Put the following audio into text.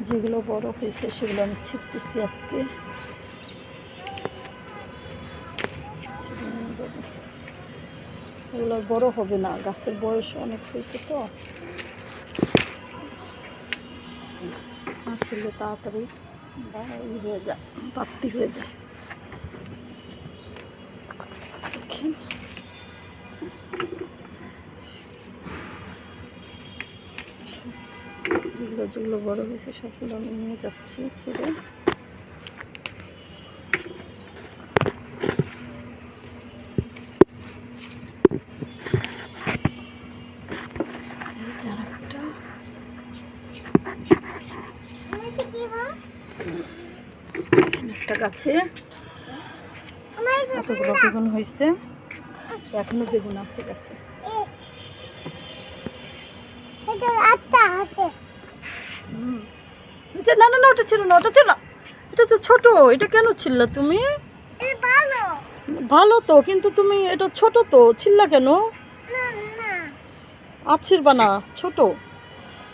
যেগুলো বড় হয়েছে সেগুলো আমি ছিটতেছি আজকে। এগুলো বড় হবে না, গাছের বয়স অনেক হয়েছে তো। আসলে তাড়াতাড়ি বা ই হয়ে যায়, বাড়তি হয়ে যায়। দেখেন যেগুলো যেগুলো বড় হয়েছে, সবগুলো আমি নিয়ে যাচ্ছি ছেড়ে একটা গাছে এতগুলো বেগুন হয়েছে। এখনও বেগুন আছে গাছে। হুম। আচ্ছা, না না না ওটা ছিল না ওটা ছিল না। এটা তো ছোট এটা কেন ছিললা তুমি? ভালো। তো কিন্তু তুমি এটা ছোট তো ছিললা কেন? আছির বানা ছোট।